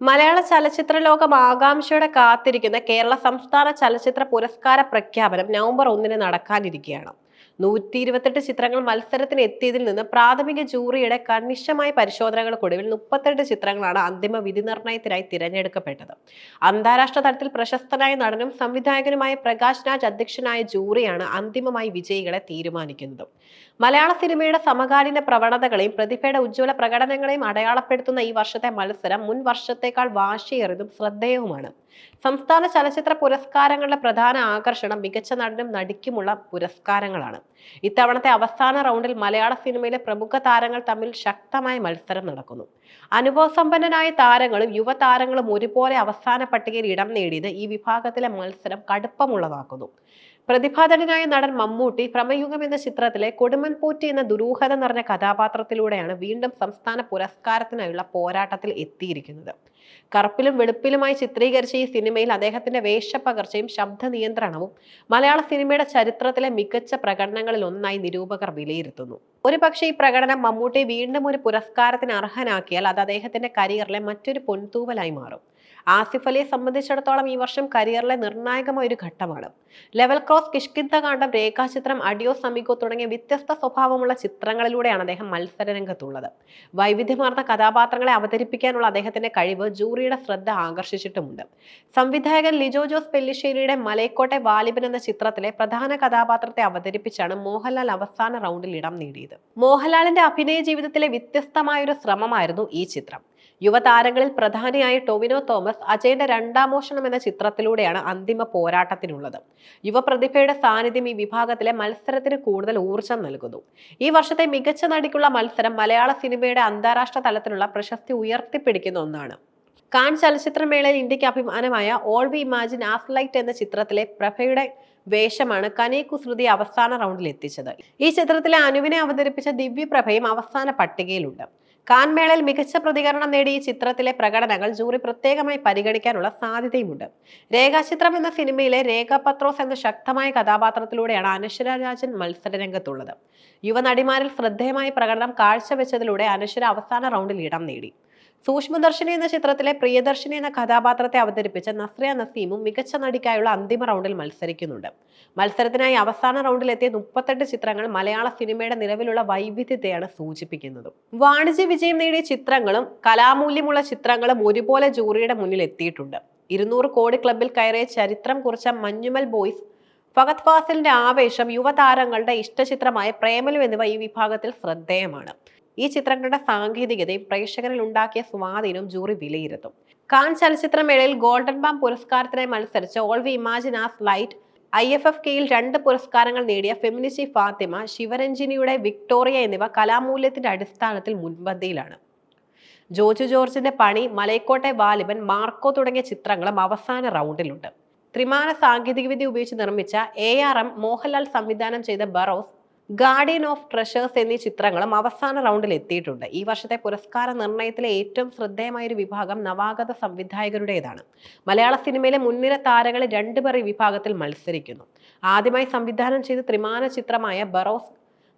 മലയാള ചലച്ചിത്ര ലോകം ആകാംക്ഷയോടെ കാത്തിരിക്കുന്ന കേരള സംസ്ഥാന ചലച്ചിത്ര പുരസ്കാര പ്രഖ്യാപനം നവംബർ ഒന്നിന് നടക്കാനിരിക്കുകയാണ്. നൂറ്റി ഇരുപത്തെട്ട് ചിത്രങ്ങൾ മത്സരത്തിന് എത്തിയതിൽ നിന്ന് പ്രാഥമിക ജൂറിയുടെ കണിശമായ പരിശോധനകൾക്കൊടുവിൽ മുപ്പത്തെട്ട് ചിത്രങ്ങളാണ് അന്തിമ വിധി നിർണയത്തിനായി തിരഞ്ഞെടുക്കപ്പെട്ടത്. അന്താരാഷ്ട്ര തലത്തിൽ പ്രശസ്തനായ നടനും സംവിധായകനുമായ പ്രകാശ് രാജ് അധ്യക്ഷനായ ജൂറിയാണ് അന്തിമമായി വിജയികളെ തീരുമാനിക്കുന്നത്. മലയാള സിനിമയുടെ സമകാലീന പ്രവണതകളെയും പ്രതിഭയുടെ ഉജ്ജ്വല പ്രകടനങ്ങളെയും അടയാളപ്പെടുത്തുന്ന ഈ വർഷത്തെ മത്സരം മുൻ വർഷത്തേക്കാൾ വാശിയേറിയതും ശ്രദ്ധേയവുമാണ്. സംസ്ഥാന ചലച്ചിത്ര പുരസ്കാരങ്ങളുടെ പ്രധാന ആകർഷണം മികച്ച നടനും നടിക്കുമുള്ള പുരസ്കാരങ്ങളാണ്. ഇത്തവണത്തെ അവസാന റൗണ്ടിൽ മലയാള സിനിമയിലെ പ്രമുഖ താരങ്ങൾ തമ്മിൽ ശക്തമായ മത്സരം നടക്കുന്നു. അനുഭവസമ്പന്നനായ താരങ്ങളും യുവതാരങ്ങളും ഒരുപോലെ അവസാന പട്ടികയിൽ ഇടം നേടിയത് ഈ വിഭാഗത്തിലെ മത്സരം കടുപ്പമുള്ളതാക്കുന്നു. പ്രതിഭാധനനായ നടൻ മമ്മൂട്ടി പ്രമയുഗം എന്ന ചിത്രത്തിലെ കൊടുമൻ പോറ്റി എന്ന ദുരൂഹത നിറഞ്ഞ കഥാപാത്രത്തിലൂടെയാണ് വീണ്ടും സംസ്ഥാന പുരസ്കാരത്തിനായുള്ള പോരാട്ടത്തിൽ എത്തിയിരിക്കുന്നത്. കറുപ്പിലും വെളുപ്പിലുമായി ചിത്രീകരിച്ച ഈ സിനിമയിൽ അദ്ദേഹത്തിന്റെ വേഷപ്പകർച്ചയും ശബ്ദ നിയന്ത്രണവും മലയാള സിനിമയുടെ ചരിത്രത്തിലെ മികച്ച പ്രകടനങ്ങളിൽ ഒന്നായി നിരൂപകർ വിലയിരുത്തുന്നു. ഒരുപക്ഷെ ഈ പ്രകടനം മമ്മൂട്ടി വീണ്ടും ഒരു പുരസ്കാരത്തിന് അർഹനാക്കിയാൽ അത് അദ്ദേഹത്തിന്റെ കരിയറിലെ മറ്റൊരു പൊൻതൂവലായി മാറും. ആസിഫ് അലിയെ സംബന്ധിച്ചിടത്തോളം ഈ വർഷം കരിയറിലെ നിർണായകമായ ഒരു ഘട്ടമാണ്. ലെവൽ ക്രോസ് കിഷ്കിന്ത കാണ്ഡം രേഖാചിത്രം അഡിയോ സമീകോ തുടങ്ങിയ വ്യത്യസ്ത സ്വഭാവമുള്ള ചിത്രങ്ങളിലൂടെയാണ് അദ്ദേഹം മത്സരരംഗത്തുള്ളത്. വൈവിധ്യമാർന്ന കഥാപാത്രങ്ങളെ അവതരിപ്പിക്കാനുള്ള അദ്ദേഹത്തിന്റെ കഴിവ് ജൂറിയുടെ ശ്രദ്ധ ആകർഷിച്ചിട്ടുമുണ്ട്. സംവിധായകൻ ലിജോ ജോസ് പെല്ലിശ്ശേരിയുടെ മലയക്കോട്ടെ വാലിബൻ എന്ന ചിത്രത്തിലെ പ്രധാന കഥാപാത്രത്തെ അവതരിപ്പിച്ചാണ് മോഹൻലാൽ അവസാന റൗണ്ടിൽ ഇടം നേടിയത്. മോഹൻലാലിന്റെ അഭിനയ ജീവിതത്തിലെ വ്യത്യസ്തമായ ഒരു ശ്രമമായിരുന്നു ഈ ചിത്രം. യുവതാരങ്ങളിൽ പ്രധാനിയായ ടൊവിനോ തോമസ് അജയന്റെ രണ്ടാം മോഷണം എന്ന ചിത്രത്തിലൂടെയാണ് അന്തിമ പോരാട്ടത്തിനുള്ളത്. യുവപ്രതിഭയുടെ സാന്നിധ്യം ഈ വിഭാഗത്തിലെ മത്സരത്തിന് കൂടുതൽ ഊർജം നൽകുന്നു. ഈ വർഷത്തെ മികച്ച നടിക്കുള്ള മത്സരം മലയാള സിനിമയുടെ അന്താരാഷ്ട്ര തലത്തിലുള്ള പ്രശസ്തി ഉയർത്തിപ്പിടിക്കുന്ന ഒന്നാണ്. കാൺ ചലച്ചിത്രമേളയിൽ ഇന്ത്യയ്ക്ക് അഭിമാനമായ all we imagine as light എന്ന ചിത്രത്തിലെ പ്രഭയുടെ വേഷമാണ് കനേ കുസൃതി അവസാന റൗണ്ടിൽ എത്തിച്ചത്. ഈ ചിത്രത്തിലെ അനുവിനെ അവതരിപ്പിച്ച ദിവ്യപ്രഭയും അവസാന പട്ടികയിലുണ്ട്. കാൻമേളയിൽ മികച്ച പ്രതികരണം നേടി ഈ ചിത്രത്തിലെ പ്രകടനങ്ങൾ ജൂറി പ്രത്യേകമായി പരിഗണിക്കാനുള്ള സാധ്യതയുമുണ്ട്. രേഖാചിത്രം എന്ന സിനിമയിലെ രേഖ പത്രോസ് എന്ന ശക്തമായ കഥാപാത്രത്തിലൂടെയാണ് അനശ്വര രാജൻ മത്സരരംഗത്തുള്ളത്. യുവനടിമാരിൽ ശ്രദ്ധേയമായ പ്രകടനം കാഴ്ചവെച്ചതിലൂടെ അനശ്വര അവസാന റൗണ്ടിൽ ഇടം നേടി. സൂക്ഷ്മദർശിനി എന്ന ചിത്രത്തിലെ പ്രിയദർശിനി എന്ന കഥാപാത്രത്തെ അവതരിപ്പിച്ച നസ്രിയ നസീമും മികച്ച നടിക്കായുള്ള അന്തിമ റൗണ്ടിൽ മത്സരിക്കുന്നുണ്ട്. മത്സരത്തിനായി അവസാന റൗണ്ടിലെത്തിയ മുപ്പത്തെട്ട് ചിത്രങ്ങൾ മലയാള സിനിമയുടെ നിലവിലുള്ള വൈവിധ്യത്തെയാണ് സൂചിപ്പിക്കുന്നത്. വാണിജ്യ വിജയം നേടിയ ചിത്രങ്ങളും കലാമൂല്യമുള്ള ചിത്രങ്ങളും ഒരുപോലെ ജൂറിയുടെ മുന്നിൽ എത്തിയിട്ടുണ്ട്. ഇരുന്നൂറ് കോടി ക്ലബിൽ കയറിയ ചരിത്രം കുറിച്ച മഞ്ഞുമൽ ബോയ്സ് ഫഗത് ഫാസിലിന്റെ ആവേശം യുവതാരങ്ങളുടെ ഇഷ്ടചിത്രമായ പ്രേമലു എന്നിവ ഈ വിഭാഗത്തിൽ ശ്രദ്ധേയമാണ്. ഈ ചിത്രങ്ങളുടെ സാങ്കേതികതയും പ്രേക്ഷകരിൽ ഉണ്ടാക്കിയ സ്വാധീനവും ജൂറി വിലയിരുത്തും. കാൻ ചലച്ചിത്രമേളയിൽ ഗോൾഡൻ ബാം പുരസ്കാരത്തിനായി മത്സരിച്ച all we imagine as light I F F കെയിൽ രണ്ട് പുരസ്കാരങ്ങൾ നേടിയ ഫെമിനിസി ഫാത്തിമ ശിവരഞ്ജിനിയുടെ വിക്ടോറിയ എന്നിവ കലാമൂല്യത്തിന്റെ അടിസ്ഥാനത്തിൽ മുൻപന്തിയിലാണ്. ജോജു ജോർജിന്റെ പണി മലയക്കോട്ടെ വാലിബൻ മാർക്കോ തുടങ്ങിയ ചിത്രങ്ങളും അവസാന റൗണ്ടിലുണ്ട്. ത്രിമാന സാങ്കേതികവിദ്യ ഉപയോഗിച്ച് നിർമ്മിച്ച എ ആർ എം മോഹൻലാൽ സംവിധാനം ചെയ്ത ബറോസ് ഗാർഡിയൻ ഓഫ് ട്രഷേഴ്സ് എന്നീ ചിത്രങ്ങളും അവസാന റൗണ്ടിൽ എത്തിയിട്ടുണ്ട്. ഈ വർഷത്തെ പുരസ്കാര നിർണയത്തിലെ ഏറ്റവും ശ്രദ്ധേയമായ ഒരു വിഭാഗം നവാഗത സംവിധായകരുടേതാണ്. മലയാള സിനിമയിലെ മുൻനിര താരങ്ങൾ രണ്ടുപേർ ഈ വിഭാഗത്തിൽ മത്സരിക്കുന്നു. ആദ്യമായി സംവിധാനം ചെയ്ത ത്രിമാന ചിത്രമായ ബറോസ്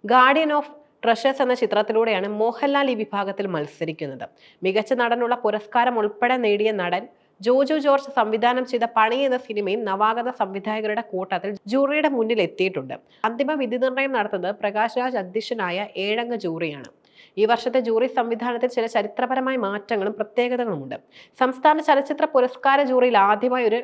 ഗാർഡിയൻ ഓഫ് ട്രഷേഴ്സ് എന്ന ചിത്രത്തിലൂടെയാണ് മോഹൻലാൽ ഈ വിഭാഗത്തിൽ മത്സരിക്കുന്നത്. മികച്ച നടനുള്ള പുരസ്കാരം ഉൾപ്പെടെ നേടിയ നടൻ ജോജു ജോർജ് സംവിധാനം ചെയ്ത പണി എന്ന സിനിമയും നവാഗത സംവിധായകരുടെ കൂട്ടത്തിൽ ജൂറിയുടെ മുന്നിൽ എത്തിയിട്ടുണ്ട്. അന്തിമ വിധി നിർണയം നടത്തുന്നത് പ്രകാശ് രാജ് അധ്യക്ഷനായ ഏഴംഗ ജൂറിയാണ്. ഈ വർഷത്തെ ജൂറി സംവിധാനത്തിൽ ചില ചരിത്രപരമായ മാറ്റങ്ങളും പ്രത്യേകതകളുമുണ്ട്. സംസ്ഥാന ചലച്ചിത്ര പുരസ്കാര ജൂറിയിൽ ആദ്യമായി ഒരു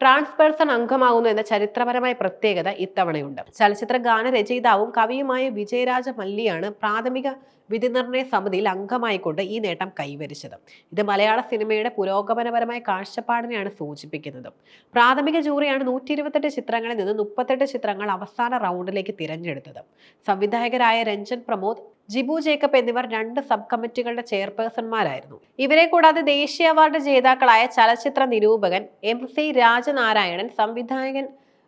ട്രാൻസ്പേഴ്സൺ അംഗമാകുന്നു എന്ന ചരിത്രപരമായ പ്രത്യേകത ഇത്തവണയുണ്ട്. ചലച്ചിത്ര ഗാന രചയിതാവും കവിയുമായ വിജയരാജ മല്ലിയാണ് പ്രാഥമിക വിധിനിർണയ സമിതിയിൽ അംഗമായിക്കൊണ്ട് ഈ നേട്ടം കൈവരിച്ചത്. ഇത് മലയാള സിനിമയുടെ പുരോഗമനപരമായ കാഴ്ചപ്പാടിനെയാണ് സൂചിപ്പിക്കുന്നത്. പ്രാഥമിക ജൂറിയാണ് നൂറ്റി ഇരുപത്തെട്ട് ചിത്രങ്ങളിൽ നിന്ന് മുപ്പത്തെട്ട് ചിത്രങ്ങൾ അവസാന റൗണ്ടിലേക്ക് തിരഞ്ഞെടുത്തത്. സംവിധായകരായ രഞ്ജൻ പ്രമോദ് ജിബു ജേക്കബ് എന്നിവർ രണ്ട് സബ് കമ്മിറ്റികളുടെ ചെയർപേഴ്സൺമാരായിരുന്നു. ഇവരെ കൂടാതെ ദേശീയ അവാർഡ് ജേതാക്കളായ ചലച്ചിത്ര നിരൂപകൻ എം സി രാജനാരായണൻ സംവിധായകൻ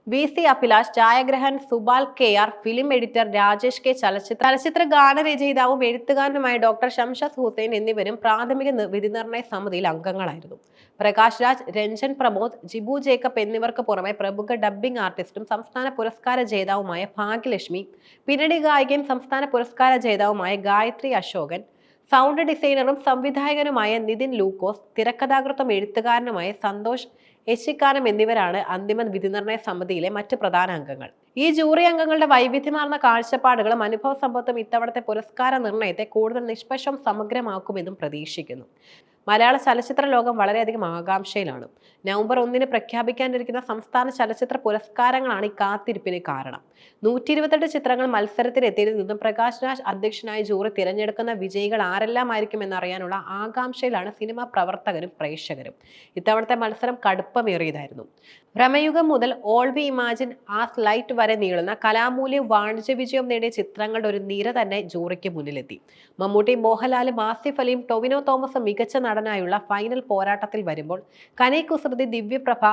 V C Abhilash ഛായാഗ്രഹൻ Subal K R film editor Rajesh K ചലച്ചിത്ര ചലച്ചിത്ര ഗാനരചയിതാവും എഴുത്തുകാരനുമായ ഡോക്ടർ ഷംഷസ് ഹുസൈൻ എന്നിവരും പ്രാഥമിക വിധിനിർണയ സമിതിയിൽ അംഗങ്ങളായിരുന്നു. പ്രകാശ് രാജ് രഞ്ജൻ പ്രമോദ് ജിബു ജേക്കബ് എന്നിവർക്ക് പുറമെ പ്രമുഖ ഡബ്ബിംഗ് ആർട്ടിസ്റ്റും സംസ്ഥാന പുരസ്കാര ജേതാവുമായ ഭാഗ്യലക്ഷ്മി പിന്നണി ഗായികയും സംസ്ഥാന പുരസ്കാര ജേതാവുമായ ഗായത്രി അശോകൻ സൗണ്ട് ഡിസൈനറും സംവിധായകനുമായ നിതിൻ ലൂക്കോസ് തിരക്കഥാകൃത്തും എഴുത്തുകാരനുമായ സന്തോഷ് യശിക്കാനം എന്നിവരാണ് അന്തിമ വിധിനിർണയ സമിതിയിലെ മറ്റ് പ്രധാന അംഗങ്ങൾ. ഈ ജൂറി അംഗങ്ങളുടെ വൈവിധ്യമാർന്ന കാഴ്ചപ്പാടുകളും അനുഭവ സമ്പത്തും ഇത്തവണത്തെ പുരസ്കാര നിർണയത്തെ കൂടുതൽ നിഷ്പക്ഷം സമഗ്രമാക്കുമെന്നും പ്രതീക്ഷിക്കുന്നു. മലയാള ചലച്ചിത്ര ലോകം വളരെയധികം ആകാംക്ഷയിലാണ്. നവംബർ ഒന്നിന് പ്രഖ്യാപിക്കാനിരിക്കുന്ന സംസ്ഥാന ചലച്ചിത്ര പുരസ്കാരങ്ങളാണ് ഈ കാത്തിരിപ്പിന് കാരണം. നൂറ്റി ഇരുപത്തെട്ട് ചിത്രങ്ങൾ മത്സരത്തിനെത്തിയതിൽ നിന്നും പ്രകാശ് രാജ് അധ്യക്ഷനായ ജൂറി തിരഞ്ഞെടുക്കുന്ന വിജയികൾ ആരെല്ലാമായിരിക്കും എന്നറിയാനുള്ള ആകാംക്ഷയിലാണ് സിനിമാ പ്രവർത്തകരും പ്രേക്ഷകരും. ഇത്തവണത്തെ മത്സരം കടുപ്പമേറിയതായിരുന്നു. ഭ്രമയുഗം മുതൽ all we imagine as light വരെ നീളുന്ന കലാമൂല്യം വാണിജ്യ വിജയം നേടിയ ചിത്രങ്ങളുടെ ഒരു നിര തന്നെ ജൂറിക്ക് മുന്നിലെത്തി. മമ്മൂട്ടി മോഹൻലാലും ആസിഫ് അലിയും ടൊവിനോ തോമസും മികച്ച നടനായുള്ള ഫൈനൽ പോരാട്ടത്തിൽ വരുമ്പോൾ കനൈ കുസൃതി ദിവ്യപ്രഭ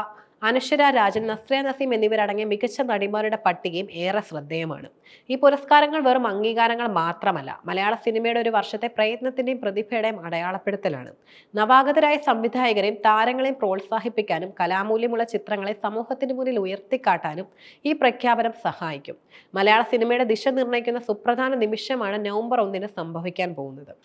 അനശ്വര രാജൻ നസ്രിയ നസീം എന്നിവരടങ്ങിയ മികച്ച നടിമാരുടെ പട്ടികയും ഏറെ ശ്രദ്ധേയമാണ് ഈ പുരസ്കാരങ്ങൾ വെറും അംഗീകാരങ്ങൾ മാത്രമല്ല മലയാള സിനിമയുടെ ഒരു വർഷത്തെ പ്രയത്നത്തിന്റെയും പ്രതിഭയുടെയും അടയാളപ്പെടുത്തലാണ് നവാഗതരായ സംവിധായകരെയും താരങ്ങളെയും പ്രോത്സാഹിപ്പിക്കാനും കലാമൂല്യമുള്ള ചിത്രങ്ങളെ സമൂഹത്തിന് മുന്നിൽ ഉയർത്തിക്കാട്ടാനും ഈ പ്രഖ്യാപനം സഹായിക്കും മലയാള സിനിമയുടെ ദിശ നിർണയിക്കുന്ന സുപ്രധാന നിമിഷമാണ് നവംബർ ഒന്നിന് സംഭവിക്കാൻ പോകുന്നത്